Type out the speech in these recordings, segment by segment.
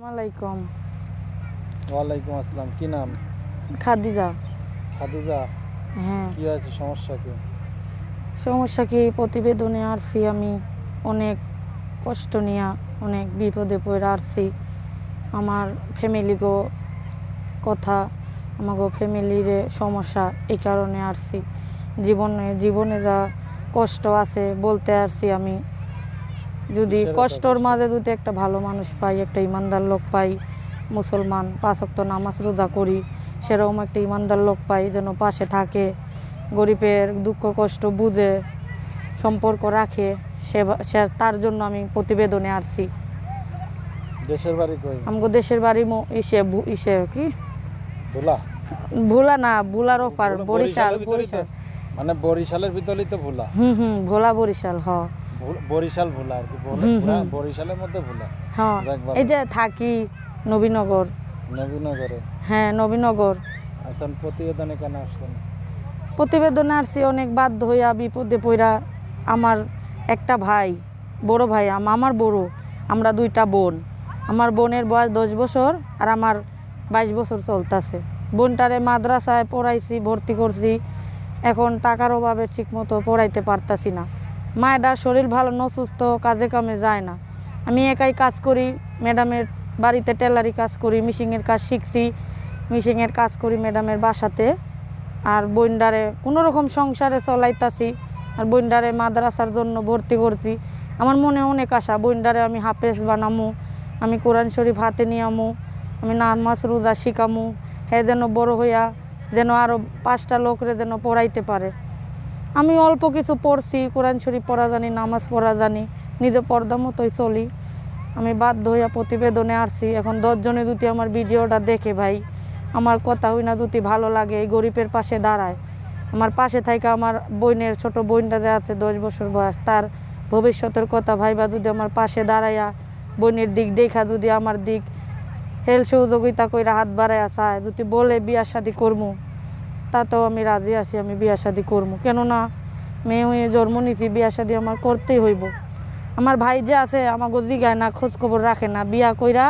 আলাইকুম ওয়ালাইকুম আসসালাম কি নাম? খাদিজা। খাদিজা? হ্যাঁ। কি আছে সমস্যা কি? সমস্যা কি? প্রতিবেদনে আসছি আমি অনেক কষ্ট নিয়ে অনেক বিপদে পড়ে আসছি আমার ফ্যামিলিগো কথা আমাগো ফ্যামিলির সমস্যা এই কারণে আসছি জীবনে জীবনে যা কষ্ট আছে বলতে আসছি আমি। যদি কষ্টর মাঝে যদি একটা ভালো মানুষ পাই একটা ইমানদার লোক পাই মুসলমান পাঁচক্ত নামাজ রোজা করি সেরকম একটা ইমানদার লোক পাই যেন পাশে থাকে গরিবের দুঃখ কষ্ট বুঝে সম্পর্ক রাখে সে তার জন্য আমি প্রতিবেদনে আসছি। দেশের বাড়ি কই? আমাকে দেশের বাড়ি ইসে ইসে কি? ভোলা? ভোলা না ভোলার ওপার বরিশাল বরিশাল। মানে বরিশালের ভিতরেই তো ভোলা। হুম হুম ভোলা বরিশাল হ। ভোল- বরিশাল ভোলা আর কি। বরিশালের মধ্যে ভোলা হ্যাঁ এই যে থাকি নবীনগর। নবীনগরে? হ্যাঁ নবীনগর। এখন প্রতিবেদনে কেন আসছেন? প্রতিবেদনে আসছি অনেক বাধ্য হইয়া বিপদে পইরা আমার একটা ভাই বড় ভাই আমার বড় আমরা দুইটা বোন। আমার বোনের বয়স দশ বছর আর আমার বাইশ বছর চলতেছে। বোনটারে মাদ্রাসায় পড়াইছি ভর্তি করছি এখন টাকার অভাবে ঠিকমতো পড়াইতে পারতাছি না। মায়ের শরীর ভালো নসুস্থ কাজে কামে যায় না। আমি একাই কাজ করি, ম্যাডামের বাড়িতে টেলারি কাজ করি, মিশিংয়ের কাজ শিখছি, মিশিংয়ের কাজ করি ম্যাডামের বাসাতে। আর বইন্ডারে কোনো রকম সংসারে চলাইতাছি, আর বইন্ডারে মাদ্রাসার জন্য ভর্তি করছি। আমার মনে অনেক আশা বইন্ডারে আমি হাফেজ বানামু, আমি কোরআন শরীফ হাতে নিয়ে আমু নামাজ রোজা শিখামু, হে যেন বড় হইয়া যেন আরও পাঁচটা লোকরে যেন পড়াইতে পারে। আমি অল্প কিছু পড়ছি, কোরআন শরীফ পড়া জানি, নামাজ পড়া জানি নিজে পর্দা মতোই চলি। আমি বাধ্য হইয়া প্রতিবেদনে আসছি। এখন দশজনে যদি আমার ভিডিওটা দেখে, ভাই, আমার কথা হই না যদি ভালো লাগে, এই গরিবের পাশে দাঁড়ায়। আমার পাশে থেকে আমার বোনের ছোট বোনটা যে আছে, দশ বছর বয়স, তার ভবিষ্যতের কথা ভাইবা যদি আমার পাশে দাঁড়াইয়া, বোনের দিক দেখা যদি আমার দিক, হেল সহযোগিতা কইরা হাত বাড়াইয়া চায়, যদি বলে বিয়া শাদি করমু। তাতেও আমি রাজি আছি, আমি বিয়া শাদি করব। কেননা মেয়ে হয়ে জন্ম নিছি, বিয়া শাদি আমার করতেই হইব। আমার ভাই যে আছে আমাকে জিগায় না খোঁজ খবর রাখে না। বিয়া কইরা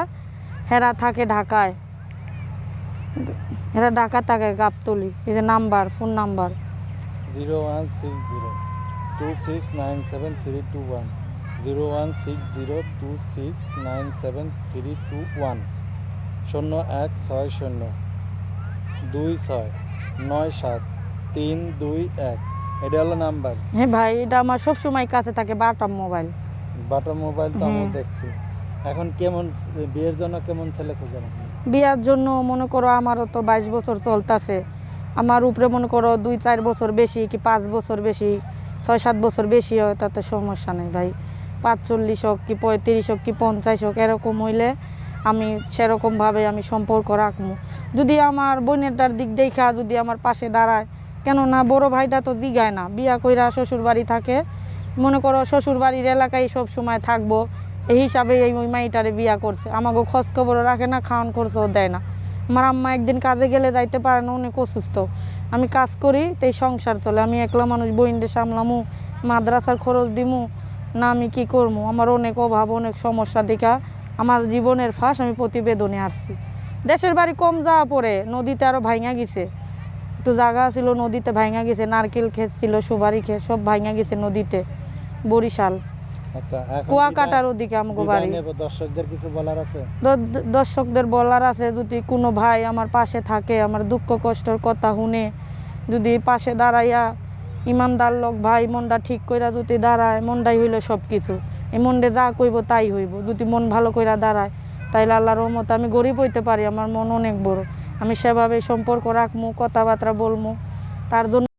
হেরা থাকে ঢাকায়। এরা ঢাকা থাকে গাবতলি। এই যে number, phone number. Zero one six zero two six nine seven three two one. Zero one six zero two six nine seven three two one. শূন্য এক ছয় শূন্য। দুই ছয়। নয় সাত তিন দুই এক। এটা হলো নাম্বার। হ্যাঁ ভাই এটা আমার সব সময় কাছে থাকে বাটাম মোবাইল। বাটা মোবাইল তো আমি দেখছি। এখন কেমন বিয়ের জন্য কেমন ছেলে খুঁজেন? বিয়ার জন্য মনে করো আমারও তো বাইশ বছর চলতেছে। আমার উপরে মনে করো দুই চার বছর বেশি কি পাঁচ বছর বেশি ছয় সাত বছর বেশি হয় তাতে সমস্যা নেই ভাই। পাঁচচল্লিশ হোক কি পঁয়ত্রিশ হোক কি পঞ্চাশ হোক এরকম হইলে আমি সেরকমভাবে আমি সম্পর্ক রাখব। যদি আমার বোনেরটার দিক দেখা যদি আমার পাশে দাঁড়ায়, কেননা বড় ভাইটা তো দিগায় না, বিয়া কইরা শ্বশুর বাড়ি থাকে। মনে করো শ্বশুর বাড়ির এলাকায় সব সময় থাকব, এই হিসাবে এই ওই মাইটারে বিয়া করছে। আমাকে খোঁজ খবর রাখে না, খাওয়ান খরচও দেয় না। আমার আম্মা একদিন কাজে গেলে যাইতে পারে না অনেক অসুস্থ। আমি কাজ করি, তাই সংসার চলে। আমি একলা মানুষ বইন্ডে সামলামু, মাদ্রাসার খরচ দিমু, না আমি কি করব আমার অনেক অভাব, অনেক সমস্যা দেখা আমার জীবনের ফাঁস আমি প্রতিবেদনে আসছি। দেশের বাড়ি কম যাওয়া পরে নদীতে আরও ভাঙা গেছে। একটু জায়গা ছিল নদীতে ভাঙা গেছে নারকেল ক্ষেত ছিল সুপারি ক্ষেত সব ভাঙা গেছে নদীতে বরিশাল। আচ্ছা কুয়াকাটার ওদিকে আমাকে বাড়ি। দর্শকদের কিছু বলার আছে? দর্শকদের বলার আছে যদি কোনো ভাই আমার পাশে থাকে আমার দুঃখ কষ্টর কথা শুনে যদি পাশে দাঁড়াইয়া ইমানদার লোক, ভাই, মনটা ঠিক কইরা যদি দাঁড়ায়, মনটাই হইল সব কিছু এই মনটা যা কইব তাই হইব। যদি মন ভালো কইরা দাঁড়ায়, তাইলে আল্লাহর রহমত আমি গরিব হইতে পারি, আমার মন অনেক বড়। আমি সেভাবে সম্পর্ক রাখব কথাবার্তা বলব তার জন্য